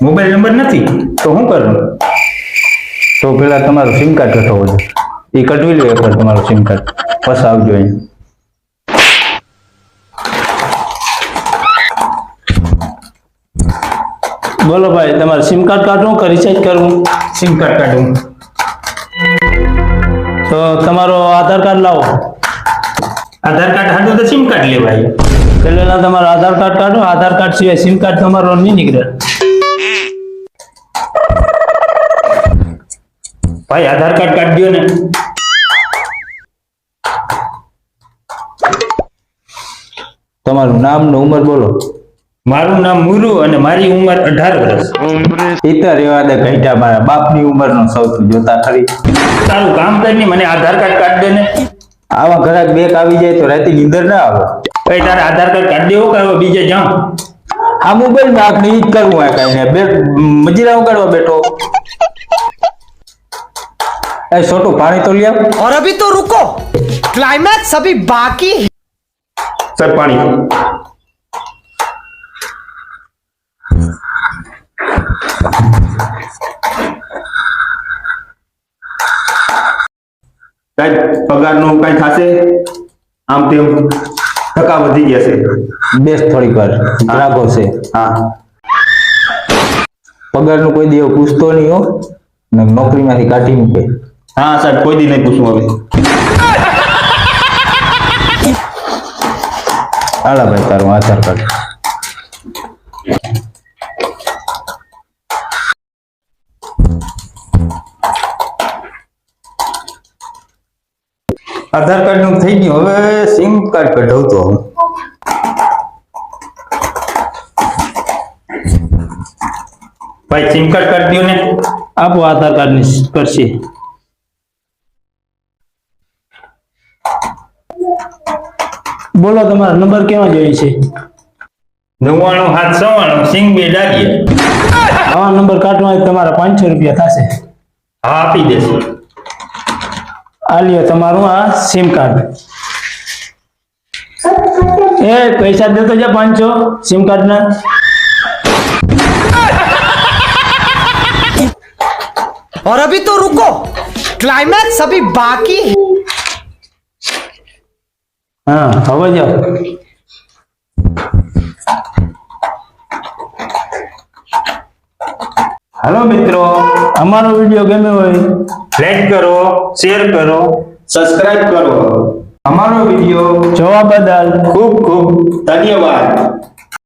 Mobile number નથી તો શું કરું તો પેલા તમારો સિમ કાર્ડ કઢાવો છે એ કઢવી લો એકવાર તમારો સિમ કાર્ડ પછી આવજો અહીં બોલો ભાઈ તમારે સિમ કાર્ડ કાઢવું કે રિચાર્જ કરવું સિમ કાર્ડ કાઢું તો તમારો આધાર કાર્ડ લાવો આધાર કાર્ડ હાટું તો સિમ કાર્ડ લેવાય પહેલા તમારો આધાર કાર્ડ કાઢો આધાર કાર્ડ સિવાય સિમ કાર્ડ તમારો નહીં નીકળે ભાઈ આધાર કાર્ડ કાઢ દો ને. તમારું નામ ને ઉંમર બોલો. મારું નામ મુરુ અને મારી ઉંમર અઢાર વર્ષ. પિતા રેવા દે ઘંટા મારા બાપની ઉંમરનો સૌથી જોતા ખરી. તારું કામ કરીને મને આધાર કાર્ડ કાઢ દે ને. આવા ઘરાક બેક આવી જાય તો રાતે નીંદર ના આવે. ભાઈ તારે આધાર કાર્ડ કાઢ દેવો કે બીજે જાઉં? આ મોબાઈલમાં આખને ઈ કરવું આ કઈ ને. મજીરા ઉગાડવા બેઠો. એ છોટું પાણી તો લઈ આવ और अभी तो रुको क्लाइमैक्स अभी बाकी है સર પાણી સાહેબ પગારનું કઈ થશે આમ તેમ ટકા વધી ગયા છે બેસ થોડીક વાર ગ્રાહકો છે હા પગારનું કોઈ દેવો પૂછતો નહીં હો ને નોકરીમાંથી કાઢી મૂકે હા સાહેબ કોઈ દી નહીં પૂછું હવે. હાલા ભાઈ તારું આધાર કાર્ડ. આધાર કાર્ડનું થઈ ગયું. હવે સિમ કાર્ડ કઢાવતો હું ભાઈ સિમ કાર્ડ કાઢ દો ને. આપો આધાર કાર્ડની કરશે. બોલો તમારો નંબર કેવા જોઈએ છે નવ્વાણું હાથ સવાણું સિંગ બે ડાગીએ આવા નંબર કાઢવા હોય તો તમારા પાંચસો રૂપિયા થશે હા આપી દેશે આ લ્યો તમારું આ સિમ કાર્ડ એ પૈસા દેતો જા પાંચસો સિમ કાર્ડના और अभी तो रुको क्लाइमैक्स अभी बाकी है હા હવે જાઓ હાલો મિત્રો અમારો વિડીયો ગમ્યો હોય લાઈક કરો શેર કરો સબસ્ક્રાઇબ કરો અમારો વિડીયો જોવા બદલ ખૂબ ખૂબ ધન્યવાદ